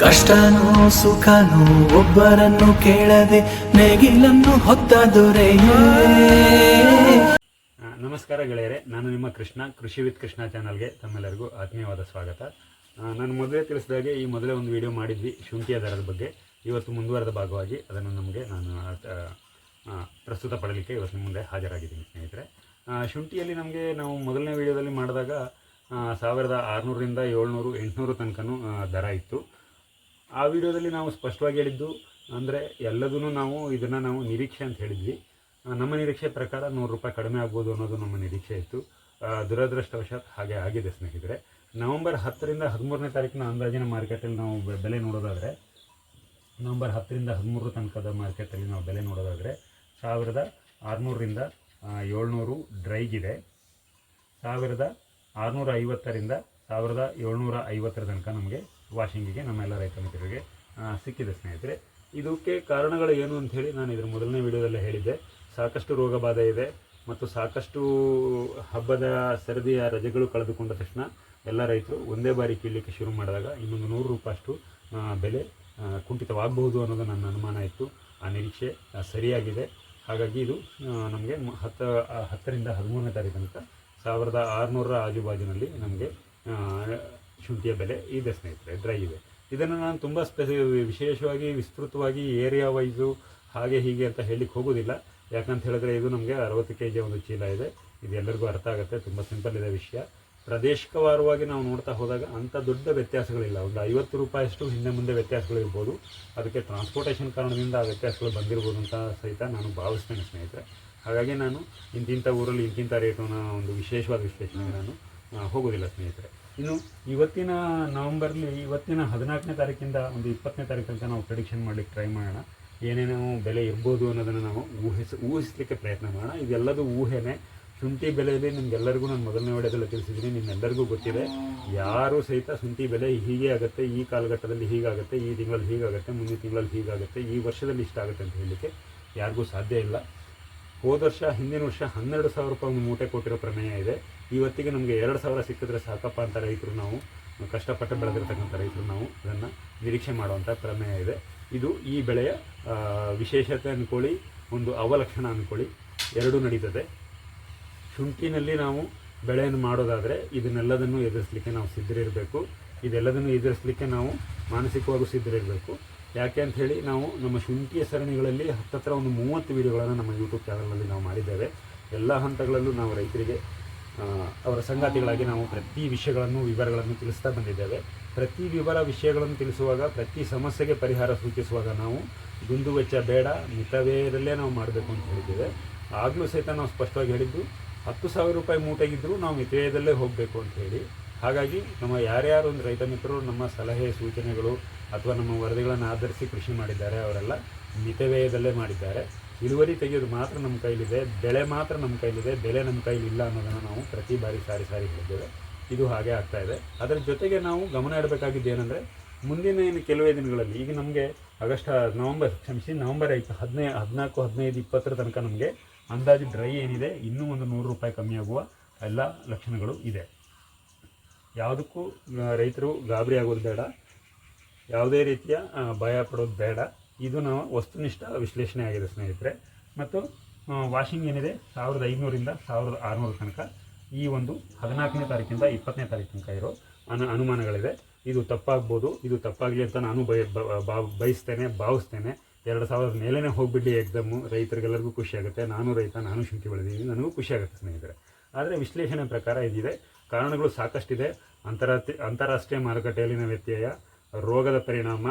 ಕಷ್ಟನೋ ಸುಖನೋ ಒಬ್ಬರನ್ನು ಕೇಳದೆ ನೇಗಿಲನ್ನು ಹೊತ್ತ ನಮಸ್ಕಾರ ಗೆಳೆಯರೆ, ನಾನು ನಿಮ್ಮ ಕೃಷ್ಣ, ಕೃಷಿ ವಿತ್ ಕೃಷ್ಣ ಚಾನಲ್ಗೆ ತಮ್ಮೆಲ್ಲರಿಗೂ ಆತ್ಮೀಯವಾದ ಸ್ವಾಗತ. ನಾನು ಮೊದಲೇ ತಿಳಿಸಿದಾಗೆ ಈ ಮೊದಲೇ ಒಂದು ವಿಡಿಯೋ ಮಾಡಿದ್ವಿ ಶುಂಠಿಯ ದರದ ಬಗ್ಗೆ. ಇವತ್ತು ಮುಂದುವರೆದ ಭಾಗವಾಗಿ ಅದನ್ನು ನಮಗೆ ನಾನು ಪ್ರಸ್ತುತ ಪಡಲಿಕ್ಕೆ ಇವತ್ತು ಮುಂದೆ ಹಾಜರಾಗಿದ್ದೀನಿ ಸ್ನೇಹಿತರೆ. ಶುಂಠಿಯಲ್ಲಿ ನಮಗೆ ನಾವು ಮೊದಲನೇ ವಿಡಿಯೋದಲ್ಲಿ ಮಾಡಿದಾಗ ಸಾವಿರದ ಆರುನೂರರಿಂದ ಏಳ್ನೂರು, ಎಂಟುನೂರು ತನಕನೂ ದರ ಇತ್ತು. ಆ ವಿಡಿಯೋದಲ್ಲಿ ನಾವು ಸ್ಪಷ್ಟವಾಗಿ ಹೇಳಿದ್ದು ಅಂದರೆ ಎಲ್ಲದೂ ನಾವು ಇದನ್ನು ನಾವು ನಿರೀಕ್ಷೆ ಅಂತ ಹೇಳಿದ್ವಿ. ನಮ್ಮ ನಿರೀಕ್ಷೆ ಪ್ರಕಾರ ನೂರು ರೂಪಾಯಿ ಕಡಿಮೆ ಆಗ್ಬೋದು ಅನ್ನೋದು ನಮ್ಮ ನಿರೀಕ್ಷೆ ಇತ್ತು. ದುರದೃಷ್ಟವಶಾತ್ ಹಾಗೆ ಆಗಿದೆ ಸ್ನೇಹಿತರೆ. ನವೆಂಬರ್ ಹತ್ತರಿಂದ ಹದಿಮೂರನೇ ತಾರೀಕಿನ ಅಂದಾಜಿನ ಮಾರ್ಕೆಟಲ್ಲಿ ನಾವು ಬೆಲೆ ನೋಡೋದಾದರೆ, ನವಂಬರ್ ಹತ್ತರಿಂದ ಹದಿಮೂರು ತನಕದ ಮಾರ್ಕೆಟಲ್ಲಿ ನಾವು ಬೆಲೆ ನೋಡೋದಾದರೆ, ಸಾವಿರದ ಆರುನೂರರಿಂದ ಏಳ್ನೂರು ಡ್ರೈಗಿದೆ ಸಾವಿರದ ಆರುನೂರ ಐವತ್ತರಿಂದ ಸಾವಿರದ ಏಳ್ನೂರ ಐವತ್ತರ ತನಕ ನಮಗೆ ವಾಷಿಂಗಿಗೆ ನಮ್ಮೆಲ್ಲ ರೈತ ಮಿತ್ರರಿಗೆ ಸಿಕ್ಕಿದೆ ಸ್ನೇಹಿತರೆ. ಇದಕ್ಕೆ ಕಾರಣಗಳು ಏನು ಅಂತ ಹೇಳಿ ನಾನು ಇದರ ಮೊದಲನೇ ವಿಡಿಯೋದಲ್ಲೇ ಹೇಳಿದ್ದೆ. ಸಾಕಷ್ಟು ರೋಗ ಇದೆ ಮತ್ತು ಸಾಕಷ್ಟು ಹಬ್ಬದ ಸರದಿಯ ರಜೆಗಳು ಕಳೆದುಕೊಂಡ ತಕ್ಷಣ ಎಲ್ಲ ರೈತರು ಒಂದೇ ಬಾರಿ ಕೀಳಲಿಕ್ಕೆ ಶುರು ಮಾಡಿದಾಗ ಇನ್ನೊಂದು ನೂರು ರೂಪಾಯಿಷ್ಟು ಬೆಲೆ ಕುಂಠಿತವಾಗಬಹುದು ಅನ್ನೋದು ನನ್ನ ಅನುಮಾನ ಇತ್ತು. ಆ ನಿರೀಕ್ಷೆ ಸರಿಯಾಗಿದೆ. ಹಾಗಾಗಿ ಇದು ನಮಗೆ ಹತ್ತು ಹತ್ತರಿಂದ ಹದಿಮೂರನೇ ತಾರೀಕು ತನಕ ಸಾವಿರದ ಆರುನೂರರ ಆಜುಬಾಜಿನಲ್ಲಿ ನಮಗೆ ಶುಂಠಿಯ ಬೆಲೆ ಇದೆ ಸ್ನೇಹಿತರೆ ಡ್ರೈ ಇದೆ. ಇದನ್ನು ನಾನು ತುಂಬ ಸ್ಪೆಸಿ, ವಿಶೇಷವಾಗಿ, ವಿಸ್ತೃತವಾಗಿ ಏರಿಯಾ ವೈಸು ಹಾಗೆ ಹೀಗೆ ಅಂತ ಹೇಳಲಿಕ್ಕೆ ಹೋಗೋದಿಲ್ಲ. ಯಾಕಂತ ಹೇಳಿದ್ರೆ ಇದು ನಮಗೆ ಅರವತ್ತು ಕೆ ಜಿ ಒಂದು ಚೀಲ ಇದೆ. ಇದು ಎಲ್ಲರಿಗೂ ಅರ್ಥ ಆಗುತ್ತೆ, ತುಂಬ ಸಿಂಪಲ್ ಇದೆ ವಿಷಯ. ಪ್ರದೇಶಿಕವಾರವಾಗಿ ನಾವು ನೋಡ್ತಾ ಹೋದಾಗ ಅಂಥ ದೊಡ್ಡ ವ್ಯತ್ಯಾಸಗಳಿಲ್ಲ. ಒಂದು ಐವತ್ತು ರೂಪಾಯಿಯಷ್ಟು ಹಿಂದೆ ಮುಂದೆ ವ್ಯತ್ಯಾಸಗಳಿರ್ಬೋದು ಅದಕ್ಕೆ ಟ್ರಾನ್ಸ್ಪೋರ್ಟೇಷನ್ ಕಾರಣದಿಂದ ಆ ವ್ಯತ್ಯಾಸಗಳು ಬಂದಿರ್ಬೋದು ಅಂತ ಸಹಿತ ನಾನು ಭಾವಿಸ್ತೇನೆ ಸ್ನೇಹಿತರೆ. ಹಾಗಾಗಿ ನಾನು ಇಂತಿಂಥ ಊರಲ್ಲಿ ಇಂತಿಂಥ ರೇಟನ್ನು ಒಂದು ವಿಶೇಷವಾದ ವಿಶ್ಲೇಷಣೆಗೆ ನಾನು ಹೋಗೋದಿಲ್ಲ ಸ್ನೇಹಿತರೆ. ಇನ್ನು ಇವತ್ತಿನ ನವಂಬರ್ಲಿ ಇವತ್ತಿನ ಹದಿನಾಲ್ಕನೇ ತಾರೀಕಿಂದ ಒಂದು ಇಪ್ಪತ್ತನೇ ತಾರೀಕು ತನಕ ನಾವು ಪ್ರಿಡಿಕ್ಷನ್ ಮಾಡಲಿಕ್ಕೆ ಟ್ರೈ ಮಾಡೋಣ. ಏನೇನೋ ಬೆಲೆ ಇರ್ಬೋದು ಅನ್ನೋದನ್ನು ನಾವು ಊಹಿಸಿ, ಊಹಿಸಲಿಕ್ಕೆ ಪ್ರಯತ್ನ ಮಾಡೋಣ. ಇದೆಲ್ಲದೂ ಊಹೆನೇ. ಶುಂಠಿ ಬೆಲೆಯಲ್ಲಿ ನಿಮ್ಗೆಲ್ಲರಿಗೂ ನಾನು ಮೊದಲನೇ ವಿಡಿಯೋದಲ್ಲಿ ತಿಳಿಸಿದ್ದೀನಿ, ನಿಮ್ಮೆಲ್ಲರಿಗೂ ಗೊತ್ತಿದೆ. ಯಾರು ಸಹಿತ ಶುಂಠಿ ಬೆಲೆ ಹೀಗೆ ಆಗುತ್ತೆ, ಈ ಕಾಲಘಟ್ಟದಲ್ಲಿ ಹೀಗಾಗುತ್ತೆ, ಈ ತಿಂಗಳಲ್ಲಿ ಹೀಗಾಗುತ್ತೆ, ಮುಂದಿನ ತಿಂಗಳಲ್ಲಿ ಹೀಗಾಗುತ್ತೆ, ಈ ವರ್ಷದಲ್ಲಿ ಇಷ್ಟ ಆಗುತ್ತೆ ಅಂತ ಹೇಳಲಿಕ್ಕೆ ಯಾರಿಗೂ ಸಾಧ್ಯ ಇಲ್ಲ. ಹೋದ ವರ್ಷ, ಹಿಂದಿನ ವರ್ಷ ಹನ್ನೆರಡು ಸಾವಿರ ರೂಪಾಯಿ ಒಂದು ಮೂಟೆ ಕೊಟ್ಟಿರೋ ಪ್ರಮೇಯ ಇದೆ. ಇವತ್ತಿಗೆ ನಮಗೆ ಎರಡು ಸಾವಿರ ಸಿಕ್ಕಿದ್ರೆ ಸಾಕಪ್ಪ ಅಂತ ರೈತರು ನಾವು ಕಷ್ಟಪಟ್ಟು ಬೆಳೆದಿರ್ತಕ್ಕಂಥ ರೈತರು ನಾವು. ಅದನ್ನು ನಿರೀಕ್ಷೆ ಮಾಡುವಂಥ ಪ್ರಮೇಯ ಇದೆ. ಇದು ಈ ಬೆಳೆಯ ವಿಶೇಷತೆ ಅಂದ್ಕೊಳ್ಳಿ ಒಂದು ಅವಲಕ್ಷಣ ಅಂದ್ಕೊಳ್ಳಿ ಎರಡೂ ನಡೀತದೆ. ಶುಂಠಿನಲ್ಲಿ ನಾವು ಬೆಳೆಯನ್ನು ಮಾಡೋದಾದರೆ ಇದನ್ನೆಲ್ಲದನ್ನು ಎದುರಿಸಲಿಕ್ಕೆ ನಾವು ಸಿದ್ಧರಿರಬೇಕು. ಇದೆಲ್ಲದನ್ನು ಎದುರಿಸಲಿಕ್ಕೆ ನಾವು ಮಾನಸಿಕವಾಗೂ ಸಿದ್ಧರಿರಬೇಕು. ಯಾಕೆ ಅಂತ ಹೇಳಿ ನಾವು ನಮ್ಮ ಶುಂಠಿಯ ಸರಣಿಗಳಲ್ಲಿ ಹತ್ತತ್ರ ಒಂದು ಮೂವತ್ತು ವಿಡಿಯೋಗಳನ್ನು ನಮ್ಮ ಯೂಟ್ಯೂಬ್ ಚಾನಲ್ನಲ್ಲಿ ನಾವು ಮಾಡಿದ್ದೇವೆ. ಎಲ್ಲ ಹಂತಗಳಲ್ಲೂ ನಾವು ರೈತರಿಗೆ ಅವರ ಸಂಗಾತಿಗಳಾಗಿ ನಾವು ಪ್ರತಿ ವಿಷಯಗಳನ್ನು, ವಿವರಗಳನ್ನು ತಿಳಿಸ್ತಾ ಬಂದಿದ್ದೇವೆ. ಪ್ರತಿ ವಿವರ ವಿಷಯಗಳನ್ನು ತಿಳಿಸುವಾಗ, ಪ್ರತಿ ಸಮಸ್ಯೆಗೆ ಪರಿಹಾರ ಸೂಚಿಸುವಾಗ ನಾವು ದುಂದು ವೆಚ್ಚ ಬೇಡ ಮಿತವ್ಯಯದಲ್ಲೇ ನಾವು ಮಾಡಬೇಕು ಅಂತ ಹೇಳಿದ್ದೇವೆ. ಆಗಲೂ ಸಹಿತ ನಾವು ಸ್ಪಷ್ಟವಾಗಿ ಹೇಳಿದ್ದು, ಹತ್ತು ಸಾವಿರ ರೂಪಾಯಿ ಮೂಟೆಗಿದ್ದರೂ ನಾವು ಮಿತವ್ಯಯದಲ್ಲೇ ಹೋಗಬೇಕು ಅಂತ ಹೇಳಿ. ಹಾಗಾಗಿ ನಮ್ಮ ಯಾರ್ಯಾರು ಒಂದು ರೈತ ಮಿತ್ರರು, ನಮ್ಮ ಸಲಹೆ, ಸೂಚನೆಗಳು ಅಥವಾ ನಮ್ಮ ವರದಿಗಳನ್ನು ಆಧರಿಸಿ ಕೃಷಿ ಮಾಡಿದ್ದಾರೆ, ಅವರೆಲ್ಲ ಮಿತವ್ಯಯದಲ್ಲೇ ಮಾಡಿದ್ದಾರೆ. ಇಳುವರಿ ತೆಗೆಯೋದು ಮಾತ್ರ ನಮ್ಮ ಕೈಲಿದೆ, ಬೆಳೆ ಮಾತ್ರ ನಮ್ಮ ಕೈಲಿದೆ, ಬೆಲೆ ನಮ್ಮ ಕೈಲಿ ಇಲ್ಲ ಅನ್ನೋದನ್ನು ನಾವು ಪ್ರತಿ ಬಾರಿ ಸಾರಿ ಸಾರಿ ಹೇಳಿದ್ದೇವೆ. ಇದು ಹಾಗೆ ಆಗ್ತಾ ಇದೆ. ಅದರ ಜೊತೆಗೆ ನಾವು ಗಮನ ಇಡಬೇಕಾಗಿದ್ದು ಏನಂದರೆ, ಮುಂದಿನ ಏನು ಕೆಲವೇ ದಿನಗಳಲ್ಲಿ, ಈಗ ನಮಗೆ ಆಗಸ್ಟ್ ನವಂಬರ್, ಕ್ಷಮಿಸಿ ನವಂಬರ್ ಐದು, ಹದಿನೈ, ಹದಿನಾಲ್ಕು, ಹದಿನೈದು, ಇಪ್ಪತ್ತರ ತನಕ ನಮಗೆ ಅಂದಾಜು ಡ್ರೈ ಏನಿದೆ, ಇನ್ನೂ ಒಂದು ನೂರು ರೂಪಾಯಿ ಕಮ್ಮಿ ಆಗುವ ಎಲ್ಲ ಲಕ್ಷಣಗಳು ಇದೆ. ಯಾವುದಕ್ಕೂ ರೈತರು ಗಾಬರಿ ಆಗೋದು ಬೇಡ. ಯಾವುದೇ ರೀತಿಯ ಭಯ ಪಡೋದು ಬೇಡ. ಇದು ನಾವು ವಸ್ತುನಿಷ್ಠ ವಿಶ್ಲೇಷಣೆ ಆಗಿದೆ, ಸ್ನೇಹಿತರೆ. ಮತ್ತು ವಾಷಿಂಗ್ ಏನಿದೆ? ಸಾವಿರದ ಐನೂರಿಂದ ಸಾವಿರದ ಆರುನೂರು ತನಕ. ಈ ಒಂದು ಹದಿನಾಲ್ಕನೇ ತಾರೀಕಿಂದ ಇಪ್ಪತ್ತನೇ ತಾರೀಕು ತನಕ ಇರೋ ಅನು, ಅನುಮಾನಗಳಿದೆ. ಇದು ತಪ್ಪಾಗ್ಬೋದು, ಇದು ತಪ್ಪಾಗಲಿ ಅಂತ ನಾನು ಬಯ ಬಯಸ್ತೇನೆ, ಭಾವಿಸ್ತೇನೆ. ಎರಡು ಸಾವಿರದ ಮೇಲೇ ಹೋಗಿಬಿಡಿ ಎಕ್ಸಾಮು ರೈತರಿಗೆಲ್ಲರಿಗೂ ಖುಷಿ ಆಗುತ್ತೆ. ನಾನು ರೈತ, ನಾನು ಶುಂಠಿ ಬೆಳೆದಿದ್ದೀನಿ. ನನಗೂ ಖುಷಿಯಾಗುತ್ತೆ ಸ್ನೇಹಿತರೆ. ಆದರೆ ವಿಶ್ಲೇಷಣೆ ಪ್ರಕಾರ ಇದಿದೆ. ಕಾರಣಗಳು ಸಾಕಷ್ಟಿದೆ. ಅಂತಾರಾಷ್ಟ್ರೀಯ ಅಂತಾರಾಷ್ಟ್ರೀಯ ಮಾರುಕಟ್ಟೆಯಲ್ಲಿನ ವ್ಯತ್ಯಯ, ರೋಗದ ಪರಿಣಾಮ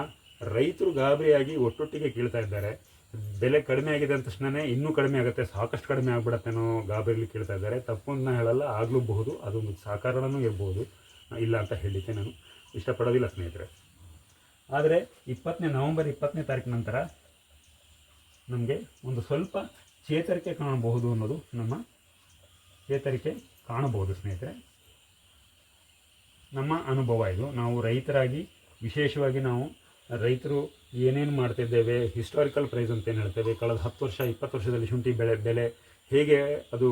ರೈತರು ಗಾಬರಿಯಾಗಿ ಒಟ್ಟೊಟ್ಟಿಗೆ ಕೀಳ್ತಾ ಇದ್ದಾರೆ. ಬೆಲೆ ಕಡಿಮೆ ಆಗಿದೆ ಅಂದ ತಕ್ಷಣವೇ ಇನ್ನೂ ಕಡಿಮೆ ಆಗುತ್ತೆ, ಸಾಕಷ್ಟು ಕಡಿಮೆ ಆಗ್ಬಿಡತ್ತೇನೋ ಗಾಬರಿಲಿ ಕೇಳ್ತಾ ಇದ್ದಾರೆ. ತಪ್ಪು ಅಂತ ಹೇಳಲ್ಲ ಆಗಲೂಬಹುದು ಅದೊಂದು ಸಾಕಾರಣನೂ ಇರ್ಬೋದು, ಇಲ್ಲ ಅಂತ ಹೇಳಲಿಕ್ಕೆ ನಾನು. ಇಷ್ಟಪಡೋದಿಲ್ಲ ಸ್ನೇಹಿತರೆ. ಆದರೆ ಇಪ್ಪತ್ತನೇ ನವಂಬರ್ ಇಪ್ಪತ್ತನೇ ತಾರೀಕು ನಂತರ ನಮಗೆ ಒಂದು ಸ್ವಲ್ಪ ಚೇತರಿಕೆ ಕಾಣಬಹುದು ಅನ್ನೋದು ನಮ್ಮ ಚೇತರಿಕೆ ಕಾಣಬಹುದು ಸ್ನೇಹಿತರೆ. ನಮ್ಮ ಅನುಭವ ಇದು. ನಾವು ರೈತರಾಗಿ ವಿಶೇಷವಾಗಿ ನಾವು ರೈತರು ಏನೇನು ಮಾಡ್ತಿದ್ದೇವೆ ಹಿಸ್ಟಾರಿಕಲ್ ಪ್ರೈಸ್ ಅಂತ ಏನು ಹೇಳ್ತೇವೆ, ಕಳೆದ ಹತ್ತು ವರ್ಷ, ಇಪ್ಪತ್ತು ವರ್ಷದಲ್ಲಿ ಶುಂಠಿ ಬೆಳೆ, ಬೆಲೆ ಹೇಗೆ ಅದು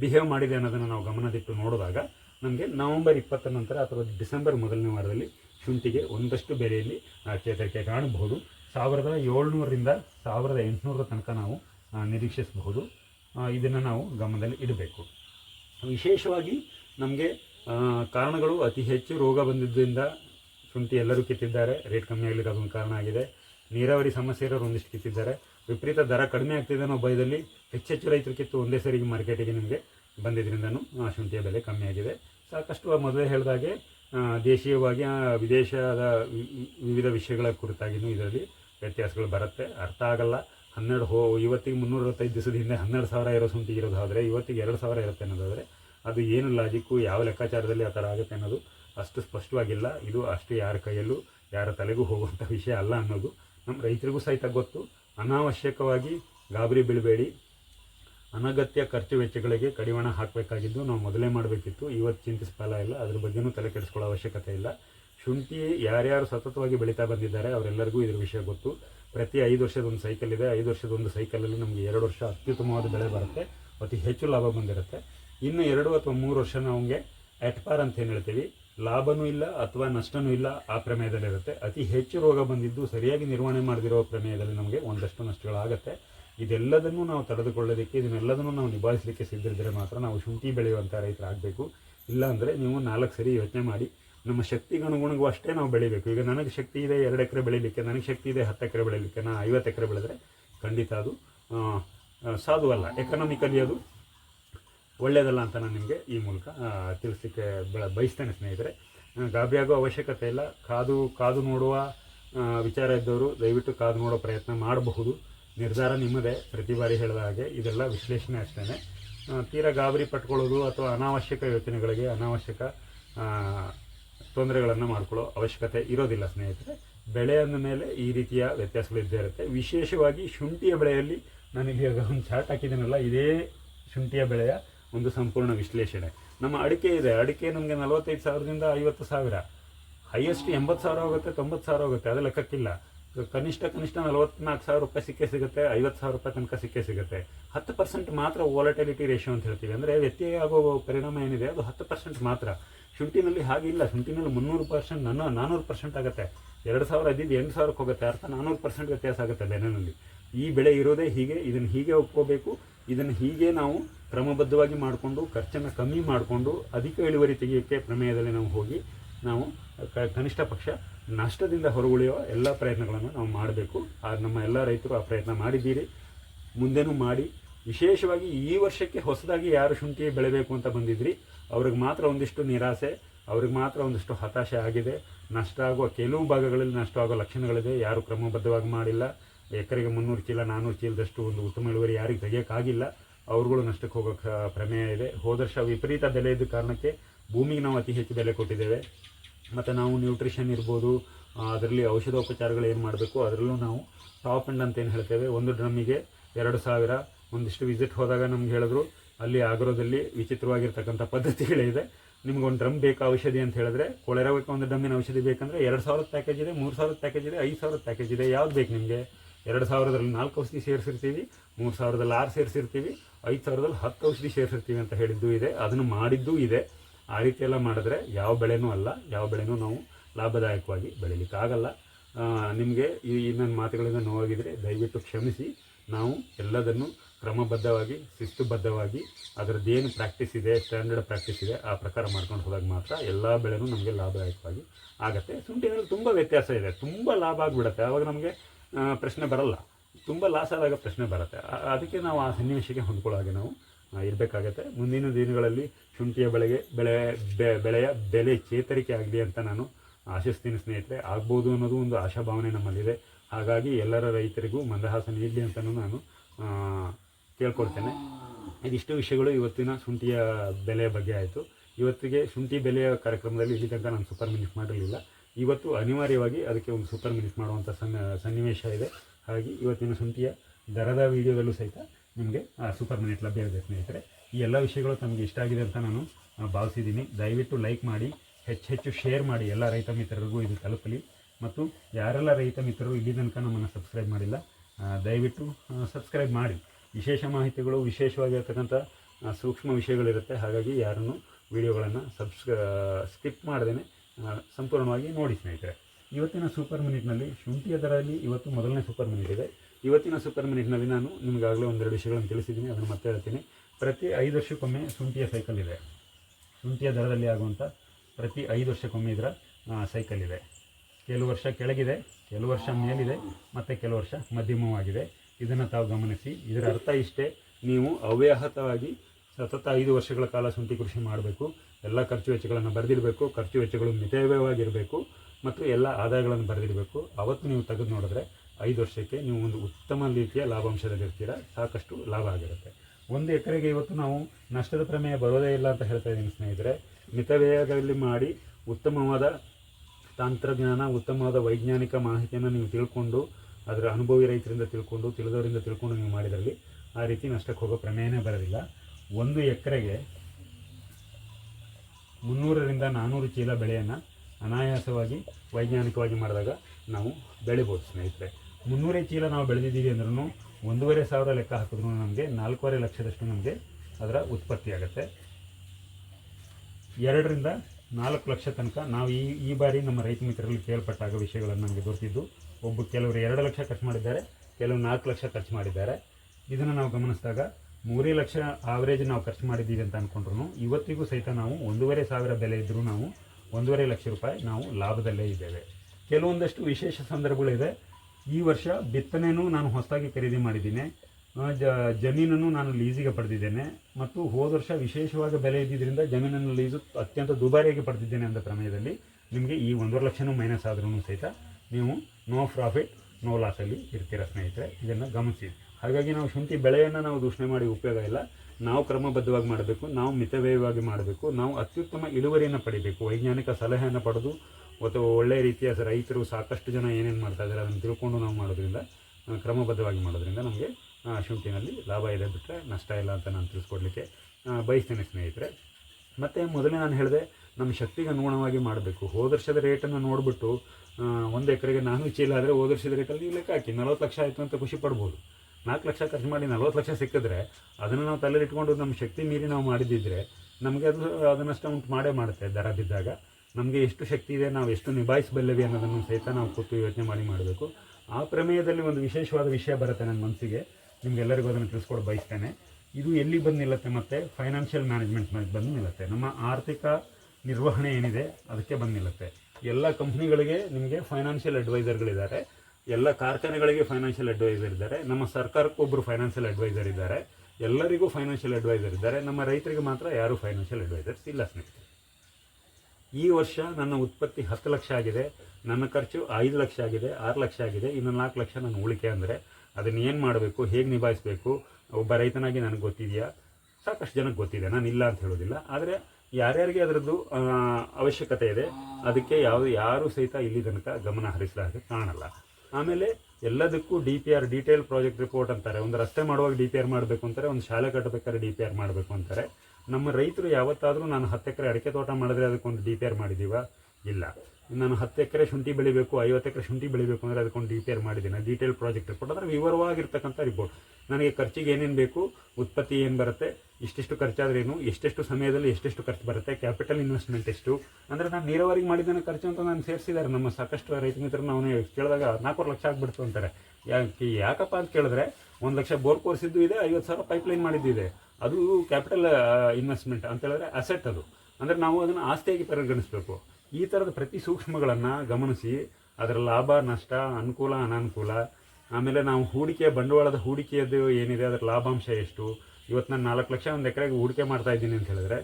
ಬಿಹೇವ್ ಮಾಡಿದೆ ಅನ್ನೋದನ್ನು ನಾವು ಗಮನದಿಟ್ಟು ನೋಡಿದಾಗ ನಮಗೆ ನವಂಬರ್ ಇಪ್ಪತ್ತರ ನಂತರ ಅಥವಾ ಡಿಸೆಂಬರ್ ಮೊದಲನೇ ವಾರದಲ್ಲಿ ಶುಂಠಿಗೆ ಒಂದಷ್ಟು ಬೆಲೆಯಲ್ಲಿ ಚೇತರಿಕೆ ಕಾಣಬಹುದು. ಸಾವಿರದ ಏಳ್ನೂರರಿಂದ ಸಾವಿರದ ಎಂಟುನೂರ ತನಕ ನಾವು ನಿರೀಕ್ಷಿಸಬಹುದು. ಇದನ್ನು ನಾವು ಗಮನದಲ್ಲಿ ಇಡಬೇಕು. ವಿಶೇಷವಾಗಿ ನಮಗೆ ಕಾರಣಗಳು ಅತಿ ಹೆಚ್ಚು ರೋಗ ಬಂದಿದ್ದರಿಂದ ಶುಂಠಿ ಎಲ್ಲರೂ ಕಿತ್ತಿದ್ದಾರೆ ರೇಟ್ ಕಮ್ಮಿ ಆಗಲಿಕ್ಕೆ ಅದೊಂದು ಕಾರಣ ಆಗಿದೆ. ನೀರಾವರಿ ಸಮಸ್ಯೆ ಇರೋರು ಒಂದಿಷ್ಟು ಕಿತ್ತಿದ್ದಾರೆ. ವಿಪರೀತ ದರ ಕಡಿಮೆ ಆಗ್ತಿದೆ ಅನ್ನೋ ಭಯದಲ್ಲಿ ಹೆಚ್ಚೆಚ್ಚು ರೈತರು ಕಿತ್ತು ಒಂದೇ ಸರಿಗೆ ಮಾರ್ಕೆಟಿಗೆ ನಿಮಗೆ ಬಂದಿದ್ದರಿಂದನೂ ಆ, ಶುಂಠಿಯ ಬೆಲೆ ಕಮ್ಮಿ ಆಗಿದೆ. ಸಾಕಷ್ಟು ಮೊದಲೇ ಹೇಳಿದಾಗೆ ದೇಶೀಯವಾಗಿ ವಿದೇಶದ ವಿವಿಧ ವಿಷಯಗಳ ಕುರಿತಾಗಿಯೂ ಇದರಲ್ಲಿ ವ್ಯತ್ಯಾಸಗಳು ಬರುತ್ತೆ. ಅರ್ಥ ಆಗಲ್ಲ. ಹನ್ನೆರಡು ಹೋ ಇವತ್ತಿಗೆ ಮುನ್ನೂರೈವತ್ತೈದು ದಿವಸದ ಹಿಂದೆ ಹನ್ನೆರಡು ಸಾವಿರ ಇರೋ ಶುಂಠಿ ಇರೋದಾದರೆ ಇವತ್ತಿಗೆ ಎರಡು ಸಾವಿರ ಇರುತ್ತೆ ಅನ್ನೋದಾದರೆ ಅದು ಏನು ಲಾಜಿಕ್ಕು ಯಾವ ಲೆಕ್ಕಾಚಾರದಲ್ಲಿ ಆ ಥರ ಆಗುತ್ತೆ ಅನ್ನೋದು ಅಷ್ಟು ಸ್ಪಷ್ಟವಾಗಿಲ್ಲ. ಇದು ಅಷ್ಟು ಯಾರ ಕೈಯಲ್ಲೂ, ಯಾರ ತಲೆಗೂ ಹೋಗುವಂಥ ವಿಷಯ ಅಲ್ಲ ಅನ್ನೋದು ನಮ್ಮ ರೈತರಿಗೂ ಸಹಿತ ಗೊತ್ತು. ಅನಾವಶ್ಯಕವಾಗಿ ಗಾಬರಿ ಬೀಳಬೇಡಿ. ಅನಗತ್ಯ ಖರ್ಚು ವೆಚ್ಚಗಳಿಗೆ ಕಡಿವಾಣ ಹಾಕಬೇಕಾಗಿದ್ದು ನಾವು ಮೊದಲೇ ಮಾಡಬೇಕಿತ್ತು. ಇವತ್ತು ಚಿಂತಿಸ್ಪಾಲ ಇಲ್ಲ. ಅದ್ರ ಬಗ್ಗೆನೂ ತಲೆ ಕೆಡಿಸ್ಕೊಳ್ಳೋ ಅವಶ್ಯಕತೆ ಇಲ್ಲ. ಶುಂಠಿ ಯಾರ್ಯಾರು ಸತತವಾಗಿ ಬೆಳೀತಾ ಬಂದಿದ್ದಾರೆ, ಅವರೆಲ್ಲರಿಗೂ ಇದ್ರ ವಿಷಯ ಗೊತ್ತು. ಪ್ರತಿ ಐದು ವರ್ಷದ ಒಂದು ಸೈಕಲ್ ಇದೆ. ಐದು ವರ್ಷದ ಒಂದು ಸೈಕಲಲ್ಲಿ ನಮಗೆ ಎರಡು ವರ್ಷ ಅತ್ಯುತ್ತಮವಾದ ಬೆಳೆ ಬರುತ್ತೆ. ಅತಿ ಹೆಚ್ಚು ಲಾಭ ಬಂದಿರುತ್ತೆ. ಇನ್ನು ಎರಡು ಅಥವಾ ಮೂರು ವರ್ಷ ನಮಗೆ ಎಟ್ಪಾರ್ ಅಂತ ಏನು ಹೇಳ್ತೀವಿ? ಲಾಭನೂ ಇಲ್ಲ ಅಥವಾ ನಷ್ಟನೂ ಇಲ್ಲ, ಆ ಪ್ರಮೇಯದಲ್ಲಿರುತ್ತೆ ಅತಿ ಹೆಚ್ಚು ರೋಗ ಬಂದಿದ್ದು ಸರಿಯಾಗಿ ನಿರ್ವಹಣೆ ಮಾಡದಿರೋ ಪ್ರಮೇಯದಲ್ಲಿ ನಮಗೆ ಒಂದಷ್ಟು ನಷ್ಟಗಳಾಗುತ್ತೆ. ಇದೆಲ್ಲದನ್ನು ನಾವು ತಡೆದುಕೊಳ್ಳೋದಕ್ಕೆ, ಇದನ್ನೆಲ್ಲದನ್ನು ನಾವು ನಿಭಾಯಿಸಲಿಕ್ಕೆ ಸಿದ್ಧರಿದ್ದರೆ ಮಾತ್ರ ನಾವು ಶುಂಠಿ ಬೆಳೆಯುವಂಥ ರೈತರಾಗಬೇಕು ಇಲ್ಲಾಂದರೆ ನೀವು ನಾಲ್ಕು ಸರಿ ಯೋಚನೆ ಮಾಡಿ, ನಮ್ಮ ಶಕ್ತಿಗೆ ಅನುಗುಣಗೂ ಅಷ್ಟೇ ನಾವು ಬೆಳಿಬೇಕು. ಈಗ ನನಗೆ ಶಕ್ತಿ ಇದೆ ಎರಡು ಎಕರೆ ಬೆಳಿಲಿಕ್ಕೆ, ನನಗೆ ಶಕ್ತಿ ಇದೆ ಹತ್ತು ಎಕರೆ ಬೆಳಿಲಿಕ್ಕೆ ನಾನು ಐವತ್ತು ಎಕರೆ ಬೆಳೆದ್ರೆ ಖಂಡಿತ ಅದು ಸಾಧುವಲ್ಲ ಎಕನಾಮಿಕಲಿ ಅದು ಒಳ್ಳೆಯದಲ್ಲ ಅಂತ ನಾನು ನಿಮಗೆ ಈ ಮೂಲಕ ತಿಳಿಸಲಿಕ್ಕೆ ಬಯಸ್ತೇನೆ ಸ್ನೇಹಿತರೆ. ಗಾಬಿಯಾಗೋ ಅವಶ್ಯಕತೆ ಇಲ್ಲ. ಕಾದು ಕಾದು ನೋಡುವ ವಿಚಾರ ಇದ್ದವರು ದಯವಿಟ್ಟು ಕಾದು ನೋಡೋ ಪ್ರಯತ್ನ ಮಾಡಬಹುದು. ನಿರ್ಧಾರ ನಿಮ್ಮದೇ. ಪ್ರತಿ ಬಾರಿ ಹೇಳಿದ ಹಾಗೆ ಇದೆಲ್ಲ ವಿಶ್ಲೇಷಣೆ ಅಷ್ಟೇ ತೀರಾ ಗಾಬರಿ ಪಟ್ಕೊಳ್ಳೋದು ಅಥವಾ ಅನಾವಶ್ಯಕ ಯೋಚನೆಗಳಿಗೆ ಅನಾವಶ್ಯಕ ತೊಂದರೆಗಳನ್ನು ಮಾಡಿಕೊಳ್ಳೋ ಅವಶ್ಯಕತೆ ಇರೋದಿಲ್ಲ ಸ್ನೇಹಿತರೆ. ಬೆಳೆ ಅಂದ ಮೇಲೆ ಈ ರೀತಿಯ ವ್ಯತ್ಯಾಸಗಳು ಇದ್ದೇ ಇರುತ್ತೆ. ವಿಶೇಷವಾಗಿ ಶುಂಠಿಯ ಬೆಳೆಯಲ್ಲಿ ನಾನಿಲ್ಲಿ ಒಂದು ಚಾರ್ಟ್ ಹಾಕಿದ್ದೀನಲ್ಲ, ಇದೇ ಶುಂಠಿಯ ಬೆಳೆಯ ಒಂದು ಸಂಪೂರ್ಣ ವಿಶ್ಲೇಷಣೆ. ನಮ್ಮ ಅಡಿಕೆ ಇದೆ. ಅಡಿಕೆ ನಮಗೆ ನಲವತ್ತೈದು ಸಾವಿರದಿಂದ ಐವತ್ತು ಸಾವಿರ. ಹೈಯೆಸ್ಟ್ ಎಂಬತ್ತು ಸಾವಿರ ಹೋಗುತ್ತೆ, ತೊಂಬತ್ತು ಸಾವಿರ ಹೋಗುತ್ತೆ. ಅದು ಲೆಕ್ಕಕ್ಕಿಲ್ಲ. ಕನಿಷ್ಠ ಕನಿಷ್ಠ ನಲವತ್ನಾಲ್ಕು ಸಾವಿರ ರೂಪಾಯಿ ಸಿಕ್ಕೇ ಸಿಗುತ್ತೆ, ಐವತ್ತು ಸಾವಿರ ರೂಪಾಯಿ ತನಕ ಸಿಕ್ಕೇ ಸಿಗುತ್ತೆ. ಹತ್ತು ಪರ್ಸೆಂಟ್ ಮಾತ್ರ ವಾಲಟಿಲಿಟಿ ರೇಷಿಯೋ ಅಂತ ಹೇಳ್ತೀವಿ. ಅಂದರೆ ವ್ಯತ್ಯಯ ಆಗೋ ಪರಿಣಾಮ ಏನಿದೆ? ಅದು ಹತ್ತು ಪರ್ಸೆಂಟ್ ಮಾತ್ರ. ಶುಂಠಿನಲ್ಲಿ ಹಾಗಿಲ್ಲ. ಶುಂಠಿನಲ್ಲಿ ಮುನ್ನೂರು ಪರ್ಸೆಂಟ್ ನಾನು ನಾನ್ನೂರು ಪರ್ಸೆಂಟ್ ಆಗುತ್ತೆ. ಎರಡು ಸಾವಿರ ಇದ್ದಿದ್ದು ಎಂಟು ಸಾವಿರಕ್ಕೆ ಹೋಗುತ್ತೆ. ಅರ್ಥ ನಾನ್ನೂರು ಪರ್ಸೆಂಟ್ ವ್ಯತ್ಯಾಸ ಆಗುತ್ತೆ ಬೆಲೆನಲ್ಲಿ ಈ ಬೆಳೆ ಇರೋದೇ ಹೀಗೆ, ಇದನ್ನು ಹೀಗೆ ಒಪ್ಕೋಬೇಕು. ಇದನ್ನು ಹೀಗೆ ನಾವು ಕ್ರಮಬದ್ಧವಾಗಿ ಮಾಡಿಕೊಂಡು, ಖರ್ಚನ್ನು ಕಮ್ಮಿ ಮಾಡಿಕೊಂಡು, ಅಧಿಕ ಇಳುವರಿ ತೆಗೆಯೋಕ್ಕೆ ಪ್ರಮೇಯದಲ್ಲಿ ನಾವು ಹೋಗಿ, ನಾವು ಕನಿಷ್ಠ ಪಕ್ಷ ನಷ್ಟದಿಂದ ಹೊರಗುಳಿಯುವ ಎಲ್ಲ ಪ್ರಯತ್ನಗಳನ್ನು ನಾವು ಮಾಡಬೇಕು. ಆ ನಮ್ಮ ಎಲ್ಲ ರೈತರು ಆ ಪ್ರಯತ್ನ ಮಾಡಿದ್ದೀರಿ. ಮುಂದೆನೂ ಮಾಡಿ. ವಿಶೇಷವಾಗಿ ಈ ವರ್ಷಕ್ಕೆ ಹೊಸದಾಗಿ ಯಾರು ಶುಂಠಿ ಬೆಳೆಬೇಕು ಅಂತ ಬಂದಿದ್ರಿ, ಅವ್ರಿಗೆ ಮಾತ್ರ ಒಂದಿಷ್ಟು ನಿರಾಸೆ, ಅವ್ರಿಗೆ ಮಾತ್ರ ಒಂದಿಷ್ಟು ಹತಾಶೆ ಆಗಿದೆ. ನಷ್ಟ ಆಗುವ ಕೆಲವು ಭಾಗಗಳಲ್ಲಿ ನಷ್ಟ ಆಗೋ ಲಕ್ಷಣಗಳಿದೆ. ಯಾರು ಕ್ರಮಬದ್ಧವಾಗಿ ಮಾಡಿಲ್ಲ. ಎಕರೆಗೆ ಮುನ್ನೂರು ಚೀಲ ನಾನ್ನೂರು ಚೀಲದಷ್ಟು ಒಂದು ಉತ್ತಮ ಇಳುವರಿ ಯಾರಿಗೆ ತೆಗಿಯೋಕ್ಕಾಗಿಲ್ಲ. ಅವ್ರುಗಳು ನಷ್ಟಕ್ಕೆ ಹೋಗೋಕ್ಕೆ ಪ್ರಮೇಯ ಇದೆ. ಹೋದ ವಿಪರೀತ ಬೆಲೆ ಇದ್ದ ಕಾರಣಕ್ಕೆ ಭೂಮಿಗೆ ನಾವು ಅತಿ ಹೆಚ್ಚು ಬೆಲೆ ಕೊಟ್ಟಿದ್ದೇವೆ. ಮತ್ತು ನಾವು ನ್ಯೂಟ್ರಿಷನ್ ಇರ್ಬೋದು ಅದರಲ್ಲಿ ಔಷಧೋಪಚಾರಗಳು ಏನು ಮಾಡಬೇಕು, ಅದರಲ್ಲೂ ನಾವು ಟಾಪ್ ಎಂಡ್ ಅಂತ ಏನು ಹೇಳ್ತೇವೆ. ಒಂದು ಡ್ರಮ್ಮಿಗೆ ಎರಡು ಸಾವಿರ, ಒಂದಿಷ್ಟು ವಿಸಿಟ್ ಹೋದಾಗ ನಮ್ಗೆ ಹೇಳಿದ್ರು, ಅಲ್ಲಿ ಆಗ್ರೋದಲ್ಲಿ ವಿಚಿತ್ರವಾಗಿರ್ತಕ್ಕಂಥ ಪದ್ಧತಿಗಳಿದೆ ನಿಮ್ಗೆ ಒಂದು ಡ್ರಮ್ ಬೇಕಾ ಔಷಧಿ ಅಂತ ಹೇಳಿದ್ರೆ ಕೊಳೆರೋಗಕ್ಕೆ ಒಂದು ಡ್ರಮ್ಮಿನ ಔಷಧಿ ಬೇಕಂದರೆ ಎರಡು ಸಾವಿರದ ಪ್ಯಾಕೇಜ್ ಇದೆ, ಮೂರು ಸಾವಿರದ ಪ್ಯಾಕೇಜ್ ಇದೆ, ಐದು ಸಾವಿರದ ಪ್ಯಾಕೇಜ್ ಇದೆ, ಯಾವ್ದು ಬೇಕು ನಿಮಗೆ? ಎರಡು ಸಾವಿರದಲ್ಲಿ ನಾಲ್ಕು ಔಷಧಿ ಸೇರಿಸಿರ್ತೀವಿ, ಮೂರು ಸಾವಿರದಲ್ಲಿ ಆರು ಸೇರಿಸಿರ್ತೀವಿ, ಐದು ಸಾವಿರದಲ್ಲಿ ಹತ್ತು ಔಷಧಿ ಸೇರಿಸಿರ್ತೀವಿ ಅಂತ ಹೇಳಿದ್ದು ಇದೆ, ಅದನ್ನು ಮಾಡಿದ್ದೂ ಇದೆ. ಆ ರೀತಿ ಎಲ್ಲ ಮಾಡಿದ್ರೆ ಯಾವ ಬೆಳೆನೂ ಅಲ್ಲ, ಯಾವ ಬೆಳೆನೂ ನಾವು ಲಾಭದಾಯಕವಾಗಿ ಬೆಳೀಲಿಕ್ಕಾಗಲ್ಲ. ನಿಮಗೆ ಈ ನನ್ನ ಮಾತುಗಳಿಂದ ನೋವಾಗಿದ್ರೆ ದಯವಿಟ್ಟು ಕ್ಷಮಿಸಿ, ನಾವು ಎಲ್ಲದನ್ನು ಕ್ರಮಬದ್ಧವಾಗಿ, ಶಿಸ್ತುಬದ್ಧವಾಗಿ ಅದರದ್ದೇನು ಪ್ರಾಕ್ಟೀಸ್ ಇದೆ ಸ್ಟ್ಯಾಂಡರ್ಡ್ ಪ್ರಾಕ್ಟೀಸ್ ಇದೆ, ಆ ಪ್ರಕಾರ ಮಾಡ್ಕೊಂಡು ಹೋದಾಗ ಮಾತ್ರ ಎಲ್ಲ ಬೆಳೆನೂ ನಮಗೆ ಲಾಭದಾಯಕವಾಗಿ ಆಗುತ್ತೆ. ಶುಂಠಿನಲ್ಲಿ ತುಂಬ ವ್ಯತ್ಯಾಸ ಇದೆ, ತುಂಬ ಲಾಭ ಆಗಿಬಿಡುತ್ತೆ. ಆವಾಗ ನಮಗೆ ಪ್ರಶ್ನೆ ಬರಲ್ಲ. ತುಂಬ ಲಾಸ್ ಆದಾಗ ಪ್ರಶ್ನೆ ಬರುತ್ತೆ. ಅದಕ್ಕೆ ನಾವು ಆ ಸನ್ನಿವೇಶಕ್ಕೆ ಹೊಂದ್ಕೊಳ್ಳೋ ಹಾಗೆ ನಾವು ಇರಬೇಕಾಗತ್ತೆ. ಮುಂದಿನ ದಿನಗಳಲ್ಲಿ ಶುಂಠಿಯ ಬೆಳೆಗೆ ಬೆಳೆ ಬೆಳೆಯ ಬೆಲೆ ಚೇತರಿಕೆ ಆಗಲಿ ಅಂತ ನಾನು ಆಶಿಸ್ತೀನಿ ಸ್ನೇಹಿತರೆ. ಆಗ್ಬೋದು ಅನ್ನೋದು ಒಂದು ಆಶಾಭಾವನೆ ನಮ್ಮಲ್ಲಿದೆ. ಹಾಗಾಗಿ ಎಲ್ಲರ ರೈತರಿಗೂ ಮಂದಹಾಸ ನೀಡಲಿ ಅಂತಲೂ ನಾನು ಕೇಳ್ಕೊಳ್ತೇನೆ. ಇದಿಷ್ಟು ವಿಷಯಗಳು ಇವತ್ತಿನ ಶುಂಠಿಯ ಬೆಲೆಯ ಬಗ್ಗೆ ಆಯಿತು. ಇವತ್ತಿಗೆ ಶುಂಠಿ ಬೆಲೆಯ ಕಾರ್ಯಕ್ರಮದಲ್ಲಿ ಇಲ್ಲಿ ತನಕ ನಾನು ಸೂಪರ್ ಮಿನಿಟ್ ಮಾಡಿರಲಿಲ್ಲ. ಇವತ್ತು ಅನಿವಾರ್ಯವಾಗಿ ಅದಕ್ಕೆ ಒಂದು ಸೂಪರ್ ಮಿನಿಟ್ ಮಾಡುವಂಥ ಸನ್ನ ಸನ್ನಿವೇಶ ಇದೆ. ಹಾಗಾಗಿ ಇವತ್ತಿನ ಶುಂಠಿಯ ದರದ ವಿಡಿಯೋದಲ್ಲೂ ಸಹಿತ ನಿಮಗೆ ಸೂಪರ್ ಮಿನಿಟ್ ಲಭ್ಯ ಇದೆ ಸ್ನೇಹಿತರೆ. ಈ ಎಲ್ಲ ವಿಷಯಗಳು ತಮಗೆ ಇಷ್ಟ ಆಗಿದೆ ಅಂತ ನಾನು ಆ, ಭಾವಿಸಿದ್ದೀನಿ. ದಯವಿಟ್ಟು ಲೈಕ್ ಮಾಡಿ ಹೆಚ್ಚು ಹೆಚ್ಚು ಶೇರ್ ಮಾಡಿ ಎಲ್ಲ ರೈತ ಮಿತ್ರರಿಗೂ ಇದು ತಲುಪಲಿ. ಮತ್ತು ಯಾರೆಲ್ಲ ರೈತ ಮಿತ್ರರು ಇಲ್ಲಿ ತನಕ ನಮ್ಮನ್ನು ಸಬ್ಸ್ಕ್ರೈಬ್ ಮಾಡಿಲ್ಲ ದಯವಿಟ್ಟು ಸಬ್ಸ್ಕ್ರೈಬ್ ಮಾಡಿ. ವಿಶೇಷ ಮಾಹಿತಿಗಳು ವಿಶೇಷವಾಗಿರ್ತಕ್ಕಂಥ ಆ, ಸೂಕ್ಷ್ಮ ವಿಷಯಗಳಿರುತ್ತೆ. ಹಾಗಾಗಿ ಯಾರನ್ನು ವಿಡಿಯೋಗಳನ್ನು ಸಬ್ಸ್ಕ್ರ ಸ್ಕಿಪ್ ಮಾಡ್ದೇ ಆ, ಸಂಪೂರ್ಣವಾಗಿ ನೋಡಿ ಸ್ನೇಹಿತರೆ. ಇವತ್ತಿನ ಸೂಪರ್ ಮಿನಿಟ್ನಲ್ಲಿ ಶುಂಠಿಯ ದರದಲ್ಲಿ ಇವತ್ತು ಮೊದಲನೇ ಸೂಪರ್ ಮಿನಿಟ್ ಇದೆ. ಇವತ್ತಿನ ಸೂಪರ್ ಮಿನಿಟ್ನಲ್ಲಿ ನಾನು ನಿಮಗಾಗಲೇ ಒಂದೆರಡು ವಿಷಯಗಳನ್ನು ತಿಳಿಸಿದ್ದೀನಿ, ಅದನ್ನು ಮತ್ತೆ ಹೇಳ್ತೀನಿ. ಪ್ರತಿ ಐದು ವರ್ಷಕ್ಕೊಮ್ಮೆ ಶುಂಠಿಯ ಸೈಕಲ್ ಇದೆ. ಶುಂಠಿಯ ದರದಲ್ಲಿ ಆಗುವಂಥ ಪ್ರತಿ ಐದು ವರ್ಷಕ್ಕೊಮ್ಮೆ ಇದರ ಸೈಕಲ್ ಇದೆ. ಕೆಲವು ವರ್ಷ ಕೆಳಗಿದೆ, ಕೆಲವು ವರ್ಷ ಮೇಲಿದೆ, ಮತ್ತು ಕೆಲವು ವರ್ಷ ಮಧ್ಯಮವಾಗಿದೆ. ಇದನ್ನು ತಾವು ಗಮನಿಸಿ. ಇದರ ಅರ್ಥ ಇಷ್ಟೇ. ನೀವು ಅವ್ಯಾಹತವಾಗಿ ಸತತ ಐದು ವರ್ಷಗಳ ಕಾಲ ಶುಂಠಿ ಕೃಷಿ ಮಾಡಬೇಕು. ಎಲ್ಲ ಖರ್ಚು ವೆಚ್ಚಗಳನ್ನು ಬರೆದಿಡಬೇಕು ಖರ್ಚು ವೆಚ್ಚಗಳು ಮಿತವ್ಯಯವಾಗಿರಬೇಕು ಮತ್ತು ಎಲ್ಲ ಆದಾಯಗಳನ್ನು ಬರೆದಿಡಬೇಕು ಅವತ್ತು ನೀವು ತೆಗೆದು ನೋಡಿದ್ರೆ ಐದು ವರ್ಷಕ್ಕೆ ನೀವು ಒಂದು ಉತ್ತಮ ರೀತಿಯ ಲಾಭಾಂಶದಲ್ಲಿರ್ತೀರ, ಸಾಕಷ್ಟು ಲಾಭ ಆಗಿರುತ್ತೆ. ಒಂದು ಎಕರೆಗೆ ಇವತ್ತು ನಾವು ನಷ್ಟದ ಪ್ರಮೇಯ ಬರೋದೇ ಇಲ್ಲ ಅಂತ ಹೇಳ್ತಾ ಇದ್ದೀನಿ ಸ್ನೇಹಿತರೆ. ಮಿತವ್ಯಯದಲ್ಲಿ ಮಾಡಿ ಉತ್ತಮವಾದ ತಂತ್ರಜ್ಞಾನ, ಉತ್ತಮವಾದ ವೈಜ್ಞಾನಿಕ ಮಾಹಿತಿಯನ್ನು ನೀವು ತಿಳ್ಕೊಂಡು, ಅದರ ಅನುಭವಿ ರೈತರಿಂದ ತಿಳ್ಕೊಂಡು, ತಿಳಿದವರಿಂದ ತಿಳ್ಕೊಂಡು ನೀವು ಮಾಡಿದರಲ್ಲಿ ಆ ರೀತಿ ನಷ್ಟಕ್ಕೆ ಹೋಗೋ ಪ್ರಮೇಯನೇ ಬರೋದಿಲ್ಲ. ಒಂದು ಎಕರೆಗೆ ಮುನ್ನೂರರಿಂದ ನಾನ್ನೂರು ಚೀಲ ಬೆಳೆಯನ್ನು ಅನಾಯಾಸವಾಗಿ, ವೈಜ್ಞಾನಿಕವಾಗಿ ಮಾಡಿದಾಗ ನಾವು ಬೆಳಿಬೋದು, ಸ್ನೇಹಿತರೆ. ಮುನ್ನೂರೇ ಚೀಲ ನಾವು ಬೆಳೆದಿದ್ದೀವಿ ಅಂದ್ರೂ ಒಂದೂವರೆ ಸಾವಿರ ಲೆಕ್ಕ ಹಾಕಿದ್ರು ನಮಗೆ ನಾಲ್ಕೂವರೆ ಲಕ್ಷದಷ್ಟು ನಮಗೆ ಅದರ ಉತ್ಪತ್ತಿ ಆಗುತ್ತೆ. ಎರಡರಿಂದ ನಾಲ್ಕು ಲಕ್ಷ ತನಕ ನಾವು ಈ ಈ ಬಾರಿ ನಮ್ಮ ರೈತ ಮಿತ್ರರಲ್ಲಿ ಕೇಳ್ಪಟ್ಟಾಗ ವಿಷಯಗಳನ್ನು ನಮಗೆ ದೊರೆತಿದ್ದು, ಒಬ್ಬ ಕೆಲವರು ಎರಡು ಲಕ್ಷ ಖರ್ಚು ಮಾಡಿದ್ದಾರೆ, ಕೆಲವರು ನಾಲ್ಕು ಲಕ್ಷ ಖರ್ಚು ಮಾಡಿದ್ದಾರೆ. ಇದನ್ನು ನಾವು ಗಮನಿಸಿದಾಗ ಮೂರೇ ಲಕ್ಷ ಆವರೇಜ್ ನಾವು ಖರ್ಚು ಮಾಡಿದ್ದೀವಿ ಅಂತ ಅಂದ್ಕೊಂಡ್ರು ಇವತ್ತಿಗೂ ಸಹಿತ ನಾವು ಒಂದೂವರೆ ಸಾವಿರ ಬೆಲೆ ಇದ್ದರೂ ನಾವು ಒಂದೂವರೆ ಲಕ್ಷ ರೂಪಾಯಿ ನಾವು ಲಾಭದಲ್ಲೇ ಇದ್ದೇವೆ. ಕೆಲವೊಂದಷ್ಟು ವಿಶೇಷ ಸಂದರ್ಭಗಳಿದೆ. ಈ ವರ್ಷ ಬಿತ್ತನೆಯೂ ನಾನು ಹೊಸದಾಗಿ ಖರೀದಿ ಮಾಡಿದ್ದೀನಿ. ಜ, ಜಮೀನನ್ನು ನಾನು ಲೀಸಿಗೆ ಪಡೆದಿದ್ದೇನೆ. ಮತ್ತು ಹೋದ ವರ್ಷ ವಿಶೇಷವಾಗಿ ಬೆಲೆ ಇದ್ದಿದ್ದರಿಂದ ಜಮೀನನ್ನು ಲೀಸು ಅತ್ಯಂತ ದುಬಾರಿಯಾಗಿ ಪಡೆದಿದ್ದೇನೆ ಅಂದ ಪ್ರಮೇಯದಲ್ಲಿ ನಿಮಗೆ ಈ ಒಂದೂವರೆ ಲಕ್ಷನೂ ಮೈನಸ್ ಆದ್ರೂ ಸಹಿತ ನೀವು ನೋ ಪ್ರಾಫಿಟ್ ನೋ ಲಾಸಲ್ಲಿ ಇರ್ತೀರ ಸ್ನೇಹಿತರೆ. ಇದನ್ನು ಗಮನಿಸಿ. ಹಾಗಾಗಿ ನಾವು ಶುಂಠಿ ಬೆಳೆಯನ್ನು ನಾವು ದೂಷಣೆ ಮಾಡಿ ಉಪಯೋಗ ಇಲ್ಲ. ನಾವು ಕ್ರಮಬದ್ಧವಾಗಿ ಮಾಡಬೇಕು, ನಾವು ಮಿತವ್ಯಯವಾಗಿ ಮಾಡಬೇಕು, ನಾವು ಅತ್ಯುತ್ತಮ ಇಳುವರಿಯನ್ನು ಪಡಿಬೇಕು, ವೈಜ್ಞಾನಿಕ ಸಲಹೆಯನ್ನು ಪಡೆದು ಅಥವಾ ಒಳ್ಳೆಯ ರೀತಿಯ ರೈತರು ಸಾಕಷ್ಟು ಜನ ಏನೇನು ಮಾಡ್ತಾ ಇದ್ದಾರೆ ಅದನ್ನು ತಿಳ್ಕೊಂಡು ನಾವು ಮಾಡೋದ್ರಿಂದ ಕ್ರಮಬದ್ಧವಾಗಿ ಮಾಡೋದ್ರಿಂದ ನಮಗೆ ಶುಂಠಿನಲ್ಲಿ ಲಾಭ ಇದೆ ಬಿಟ್ಟರೆ ನಷ್ಟ ಇಲ್ಲ ಅಂತ ನಾನು ತಿಳಿಸ್ಕೊಡ್ಲಿಕ್ಕೆ ಬಯಸ್ತೇನೆ ಸ್ನೇಹಿತರೆ. ಮತ್ತು ಮೊದಲೇ ನಾನು ಹೇಳಿದೆ, ನಮ್ಮ ಶಕ್ತಿಗೆ ಅನುಗುಣವಾಗಿ ಮಾಡಬೇಕು. ಹೋದ ವರ್ಷದ ರೇಟನ್ನು ನೋಡಿಬಿಟ್ಟು ಒಂದು ಎಕರೆಗೆ ನಾನು ಚೀಲ ಆದರೆ ಹೋದ ವರ್ಷದ ರೇಟಲ್ಲಿ ಲೆಕ್ಕ ಹಾಕಿ, ನಲವತ್ತು ಲಕ್ಷ ಆಯಿತು ಅಂತ ಖುಷಿ ಪಡ್ಬೋದು. ನಾಲ್ಕು ಲಕ್ಷ ಖರ್ಚು ಮಾಡಿ ನಲ್ವತ್ತು ಲಕ್ಷ ಸಿಕ್ಕಿದ್ರೆ ಅದನ್ನು ನಾವು ತಲೆಯಲ್ಲಿ ಇಟ್ಕೊಂಡು ನಮ್ಮ ಶಕ್ತಿ ಮೀರಿ ನಾವು ಮಾಡಿದ್ದಿದ್ರೆ ನಮಗೆ ಅದು, ಅದನ್ನಷ್ಟು ಉಂಟು ಮಾಡೇ ಮಾಡುತ್ತೆ ದರ ಬಿದ್ದಾಗ. ನಮಗೆ ಎಷ್ಟು ಶಕ್ತಿ ಇದೆ, ನಾವು ಎಷ್ಟು ನಿಭಾಯಿಸಬಲ್ಲೆವಿ ಅನ್ನೋದನ್ನು ಸಹಿತ ನಾವು ಕೂತು ಯೋಚನೆ ಮಾಡಿ ಮಾಡಬೇಕು. ಆ ಪ್ರಮೇಯದಲ್ಲಿ ಒಂದು ವಿಶೇಷವಾದ ವಿಷಯ ಬರುತ್ತೆ ನನ್ನ ಮನಸ್ಸಿಗೆ. ನಿಮಗೆಲ್ಲರಿಗೂ ಅದನ್ನು ತಿಳಿಸ್ಕೊಡು ಬಯಸ್ತೇನೆ. ಇದು ಎಲ್ಲಿ ಬಂದು ನಿಲ್ಲುತ್ತೆ ಮತ್ತು ಫೈನಾನ್ಷಿಯಲ್ ಮ್ಯಾನೇಜ್ಮೆಂಟ್ ಬಂದು ನಿಲ್ಲುತ್ತೆ. ನಮ್ಮ ಆರ್ಥಿಕ ನಿರ್ವಹಣೆ ಏನಿದೆ, ಅದಕ್ಕೆ ಬಂದು ನಿಲ್ಲುತ್ತೆ. ಎಲ್ಲ ಕಂಪ್ನಿಗಳಿಗೆ ನಿಮಗೆ ಫೈನಾನ್ಷಿಯಲ್ ಅಡ್ವೈಸರ್ಗಳಿದ್ದಾರೆ. ಎಲ್ಲ ಕಾರ್ಖಾನೆಗಳಿಗೆ ಫೈನಾನ್ಷಿಯಲ್ ಅಡ್ವೈಸರ್ ಇದ್ದಾರೆ. ನಮ್ಮ ಸರ್ಕಾರಕ್ಕೂ ಒಬ್ಬರು ಫೈನಾನ್ಷಿಯಲ್ ಅಡ್ವೈಸರ್ ಇದ್ದಾರೆ. ಎಲ್ಲರಿಗೂ ಫೈನಾನ್ಷಿಯಲ್ ಅಡ್ವೈಸರ್ ಇದ್ದಾರೆ. ನಮ್ಮ ರೈತರಿಗೆ ಮಾತ್ರ ಯಾರೂ ಫೈನಾನ್ಷಿಯಲ್ ಅಡ್ವೈಸರ್ಸ್ ಇಲ್ಲ ಸ್ನೇಹಿತರೆ. ಈ ವರ್ಷ ನನ್ನ ಉತ್ಪತ್ತಿ ಹತ್ತು ಲಕ್ಷ ಆಗಿದೆ. ನನ್ನ ಖರ್ಚು ಐದು ಲಕ್ಷ ಆಗಿದೆ, ಆರು ಲಕ್ಷ ಆಗಿದೆ. ಇನ್ನು ನಾಲ್ಕು ಲಕ್ಷ ನನ್ನ ಉಳಿಕೆ ಅಂದರೆ ಅದನ್ನು ಏನು ಮಾಡಬೇಕು, ಹೇಗೆ ನಿಭಾಯಿಸಬೇಕು, ಒಬ್ಬ ರೈತನಾಗಿ ನನಗೆ ಗೊತ್ತಿದೆಯಾ? ಸಾಕಷ್ಟು ಜನಕ್ಕೆ ಗೊತ್ತಿದೆ. ನಾನು ಇಲ್ಲ ಅಂತ ಹೇಳೋದಿಲ್ಲ. ಆದರೆ ಯಾರ್ಯಾರಿಗೆ ಅದರದ್ದು ಅವಶ್ಯಕತೆ ಇದೆ, ಅದಕ್ಕೆ ಯಾವುದು, ಯಾರೂ ಸಹಿತ ಇಲ್ಲಿ ತನಕ ಗಮನ ಹರಿಸಲಾಗ ಕಾಣಲ್ಲ. ಆಮೇಲೆ ಎಲ್ಲದಕ್ಕೂ D P R detail project report ಅಂತಾರೆ. ಒಂದು ರಸ್ತೆ ಮಾಡುವಾಗ ಡಿ ಪಿ ಆರ್ ಮಾಡಬೇಕು ಅಂತಾರೆ, ಒಂದು ಶಾಲೆ ಕಟ್ಟಬೇಕಾದ್ರೆ ಡಿ ಪಿ ಆರ್ ಮಾಡಬೇಕು ಅಂತಾರೆ. ನಮ್ಮ ರೈತರು ಯಾವತ್ತಾದರೂ ನಾನು ಹತ್ತು ಎಕರೆ ಅಡಿಕೆ ತೋಟ ಮಾಡಿದ್ರೆ ಅದಕ್ಕೊಂದು ಡಿ ಪಿ ಆರ್ ಮಾಡಿದ್ದೀವ ಇಲ್ಲ. ನಾನು ಹತ್ತು ಎಕರೆ ಶುಂಠಿ ಬೆಳಿಬೇಕು, ಐವತ್ತು ಎಕರೆ ಶುಂಠಿ ಬೆಳಿಬೇಕು ಅಂದರೆ ಅದಕ್ಕೊಂದು ಆರ್ ಮಾಡಿದ್ದೀನಿ. ಡೀಟೇಲ್ ಪ್ರಾಜೆಕ್ಟ್ ರಿಪೋರ್ಟ್ ಅಂದರೆ ವಿವರವಾಗಿರ್ತಕ್ಕಂಥ ರಿಪೋರ್ಟ್ ನನಗೆ ಖರ್ಚಿಗೆ ಏನೇನು ಬೇಕು, ಉತ್ಪತ್ತಿ ಏನು ಬರುತ್ತೆ, ಇಷ್ಟೆಷ್ಟು ಖರ್ಚಾದ್ರೇನು ಎಷ್ಟೆಷ್ಟು ಸಮಯದಲ್ಲಿ ಎಷ್ಟೆಷ್ಟು ಖರ್ಚು ಬರುತ್ತೆ ಕ್ಯಾಪಿಟಲ್ ಇನ್ವೆಸ್ಟ್ಮೆಂಟ್ ಎಷ್ಟು? ಅಂದರೆ ನಾನು ನೀರಾವರಿಗೆ ಮಾಡಿದ್ದೇನೆ ಖರ್ಚು ಅಂತ ನಾನು ಸೇರಿಸಿದ್ದಾರೆ. ನಮ್ಮ ಸಾಕಷ್ಟು ರೈತ ಮಿತ್ರರು ನಾವು ಕೇಳಿದಾಗ ನಾಲ್ಕೂವರೆ ಲಕ್ಷ ಆಗ್ಬಿಡ್ತು ಅಂತಾರೆ. ಯಾಕೆ, ಯಾಕಪ್ಪ ಅಂತ ಕೇಳಿದ್ರೆ ಒಂದು ಲಕ್ಷ ಬೋರ್ ಕೋರ್ಸಿದ್ದು ಇದೆ, ಐವತ್ತು ಸಾವಿರ ಪೈಪ್ಲೈನ್ ಮಾಡಿದ್ದು ಇದೆ. ಅದು ಕ್ಯಾಪಿಟಲ್ ಇನ್ವೆಸ್ಟ್ಮೆಂಟ್ ಅಂತ ಹೇಳಿದ್ರೆ ಅಸೆಟ್ ಅದು. ಅಂದರೆ ನಾವು ಅದನ್ನು ಆಸ್ತಿಯಾಗಿ ಪರಿಗಣಿಸಬೇಕು. ಈ ಥರದ ಪ್ರತಿ ಸೂಕ್ಷ್ಮಗಳನ್ನು ಗಮನಿಸಿ, ಅದರ ಲಾಭ, ನಷ್ಟ, ಅನುಕೂಲ, ಅನಾನುಕೂಲ, ಆಮೇಲೆ ನಾವು ಹೂಡಿಕೆ, ಬಂಡವಾಳದ ಹೂಡಿಕೆಯದ್ದು ಏನಿದೆ, ಅದರ ಲಾಭಾಂಶ ಎಷ್ಟು? ಇವತ್ತು ನಾನು ನಾಲ್ಕು ಲಕ್ಷ ಒಂದು ಎಕರೆಗೆ ಹೂಡಿಕೆ ಮಾಡ್ತಾ ಇದ್ದೀನಿ ಅಂತ ಹೇಳಿದ್ರೆ,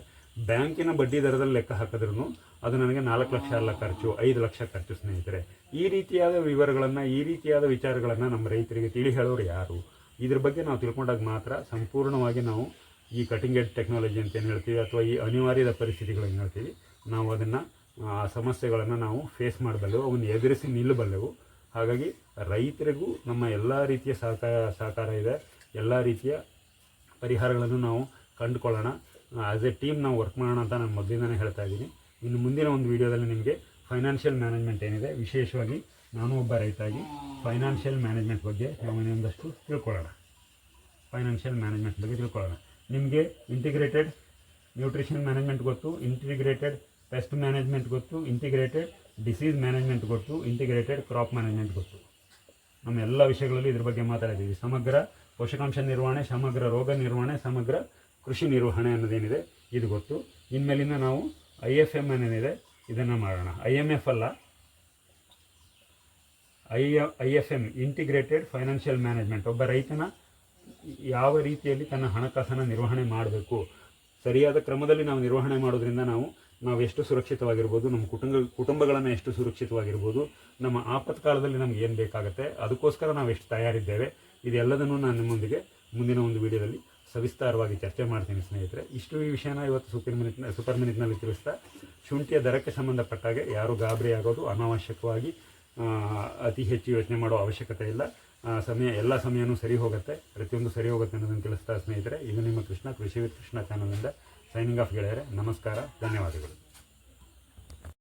ಬ್ಯಾಂಕಿನ ಬಡ್ಡಿ ದರದಲ್ಲಿ ಲೆಕ್ಕ ಹಾಕಿದ್ರೂ ಅದು ನನಗೆ ನಾಲ್ಕು ಲಕ್ಷ ಅಲ್ಲ ಖರ್ಚು, ಐದು ಲಕ್ಷ ಖರ್ಚು ಸ್ನೇಹಿತರೆ. ಈ ರೀತಿಯಾದ ವಿವರಗಳನ್ನು, ಈ ರೀತಿಯಾದ ವಿಚಾರಗಳನ್ನು ನಮ್ಮ ರೈತರಿಗೆ ತಿಳಿ ಹೇಳೋರು ಯಾರು? ಇದ್ರ ಬಗ್ಗೆ ನಾವು ತಿಳ್ಕೊಂಡಾಗ ಮಾತ್ರ ಸಂಪೂರ್ಣವಾಗಿ ನಾವು ಈ ಕಟಿಂಗ್ ಎಡ್ ಟೆಕ್ನಾಲಜಿ ಅಂತ ಏನು ಹೇಳ್ತೀವಿ, ಅಥವಾ ಈ ಅನಿವಾರ್ಯದ ಪರಿಸ್ಥಿತಿಗಳನ್ನು ಹೇಳ್ತೀವಿ, ನಾವು ಅದನ್ನು ಸಮಸ್ಯೆಗಳನ್ನು ನಾವು ಫೇಸ್ ಮಾಡಬಲ್ಲೆವು, ಅವನ್ನು ಎದುರಿಸಿ ನಿಲ್ಲಬಲ್ಲೆವು. ಹಾಗಾಗಿ ರೈತರಿಗೂ ನಮ್ಮ ಎಲ್ಲ ರೀತಿಯ ಸಹಕಾರ ಸಹಕಾರ ಇದೆ. ಎಲ್ಲ ರೀತಿಯ ಪರಿಹಾರಗಳನ್ನು ನಾವು ಕಂಡುಕೊಳ್ಳೋಣ. ಆ್ಯಸ್ ಎ ಟೀಮ್ ನಾವು ವರ್ಕ್ ಮಾಡೋಣ ಅಂತ ನಾನು ಮೊದಲಿಂದನೇ ಹೇಳ್ತಾ ಇದ್ದೀನಿ. ಇನ್ನು ಮುಂದಿನ ಒಂದು ವಿಡಿಯೋದಲ್ಲಿ ನಿಮಗೆ ಫೈನಾನ್ಷಿಯಲ್ ಮ್ಯಾನೇಜ್ಮೆಂಟ್ ಏನಿದೆ, ವಿಶೇಷವಾಗಿ ನಾನು ಒಬ್ಬ ರೈತಾಗಿ ಫೈನಾನ್ಷಿಯಲ್ ಮ್ಯಾನೇಜ್ಮೆಂಟ್ ಬಗ್ಗೆ ಇನ್ನೊಂದಷ್ಟು ತಿಳ್ಕೊಳ್ಳೋಣ. ಫೈನಾನ್ಷಿಯಲ್ ಮ್ಯಾನೇಜ್ಮೆಂಟ್ ಬಗ್ಗೆ ತಿಳ್ಕೊಳ್ಳೋಣ. ನಿಮಗೆ ಇಂಟಿಗ್ರೇಟೆಡ್ ನ್ಯೂಟ್ರಿಷನ್ ಮ್ಯಾನೇಜ್ಮೆಂಟ್ ಗೊತ್ತು. ಇಂಟಿಗ್ರೇಟೆಡ್ ಪೆಸ್ಟ್ ಮ್ಯಾನೇಜ್ಮೆಂಟ್ ಗೊತ್ತು ಇಂಟಿಗ್ರೇಟೆಡ್ ಡಿಸೀಸ್ ಮ್ಯಾನೇಜ್ಮೆಂಟ್ ಗೊತ್ತು ಇಂಟಿಗ್ರೇಟೆಡ್ ಕ್ರಾಪ್ ಮ್ಯಾನೇಜ್ಮೆಂಟ್ ಗೊತ್ತು. ನಮ್ಮ ಎಲ್ಲ ವಿಷಯಗಳಲ್ಲಿ ಇದ್ರ ಬಗ್ಗೆ ಮಾತಾಡಿದ್ದೀವಿ ಸಮಗ್ರ ಪೋಷಕಾಂಶ ನಿರ್ವಹಣೆ, ಸಮಗ್ರ ರೋಗ ನಿರ್ವಹಣೆ, ಸಮಗ್ರ ಕೃಷಿ ನಿರ್ವಹಣೆ ಅನ್ನೋದೇನಿದೆ, ಇದು ಗೊತ್ತು. ಇನ್ಮೇಲಿಂದ ನಾವು ಐ ಎಫ್ ಎಂ ಏನೇನಿದೆ ಇದನ್ನು ಮಾಡೋಣ. ಐ ಎಂ ಎಫ್ ಅಲ್ಲ. I I F M integrated financial management ಒಬ್ಬ ರೈತನ ಯಾವ ರೀತಿಯಲ್ಲಿ ತನ್ನ ಹಣಕಾಸನ್ನು ನಿರ್ವಹಣೆ ಮಾಡಬೇಕು? ಸರಿಯಾದ ಕ್ರಮದಲ್ಲಿ ನಾವು ನಿರ್ವಹಣೆ ಮಾಡೋದ್ರಿಂದ ನಾವು ನಾವು ಎಷ್ಟು ಸುರಕ್ಷಿತವಾಗಿರ್ಬೋದು, ನಮ್ಮ ಕುಟುಂಬ ಕುಟುಂಬಗಳನ್ನು ಎಷ್ಟು ಸುರಕ್ಷಿತವಾಗಿರ್ಬೋದು, ನಮ್ಮ ಆಪತ್ಕಾಲದಲ್ಲಿ ನಮ್ಗೆ ಏನು ಬೇಕಾಗುತ್ತೆ, ಅದಕ್ಕೋಸ್ಕರ ನಾವು ಎಷ್ಟು ತಯಾರಿದ್ದೇವೆ, ಇದೆಲ್ಲದನ್ನು ನಾನು ನಿಮ್ಮೊಂದಿಗೆ ಮುಂದಿನ ಒಂದು ವಿಡಿಯೋದಲ್ಲಿ ಸವಿಸ್ತಾರವಾಗಿ ಚರ್ಚೆ ಮಾಡ್ತೀನಿ, ಸ್ನೇಹಿತರೆ. ಇಷ್ಟು ಈ ವಿಷಯನ ಇವತ್ತು ಸೂಪರ್ ಮಿನಿಟ್, ಸೂಪರ್ ಮಿನಿಟ್ನಲ್ಲಿ ತಿಳಿಸ್ತಾ, ಶುಂಠಿಯ ದರಕ್ಕೆ ಸಂಬಂಧಪಟ್ಟಾಗೆ ಯಾರು ಗಾಬರಿ ಆಗೋದು, ಅನಾವಶ್ಯಕವಾಗಿ ಅತಿ ಹೆಚ್ಚು ಯೋಚನೆ ಮಾಡೋ ಅವಶ್ಯಕತೆ ಇಲ್ಲ. ಸಮಯ, ಎಲ್ಲ ಸಮಯನೂ ಸರಿ ಹೋಗುತ್ತೆ, ಪ್ರತಿಯೊಂದು ಸರಿ ಹೋಗುತ್ತೆ ಅನ್ನೋದನ್ನು ತಿಳಿಸ್ತಾ, ಸ್ನೇಹಿತರೆ. ಇದು ನಿಮ್ಮ ಕೃಷ್ಣ ಕೃಷಿ ವಿತ್ ಕೃಷ್ಣ ಚಾನಲಿಂದ ಸೈನಿಂಗ್ ಆಫ್ ಗೆಳೆಯರೆ ನಮಸ್ಕಾರ ಧನ್ಯವಾದಗಳು.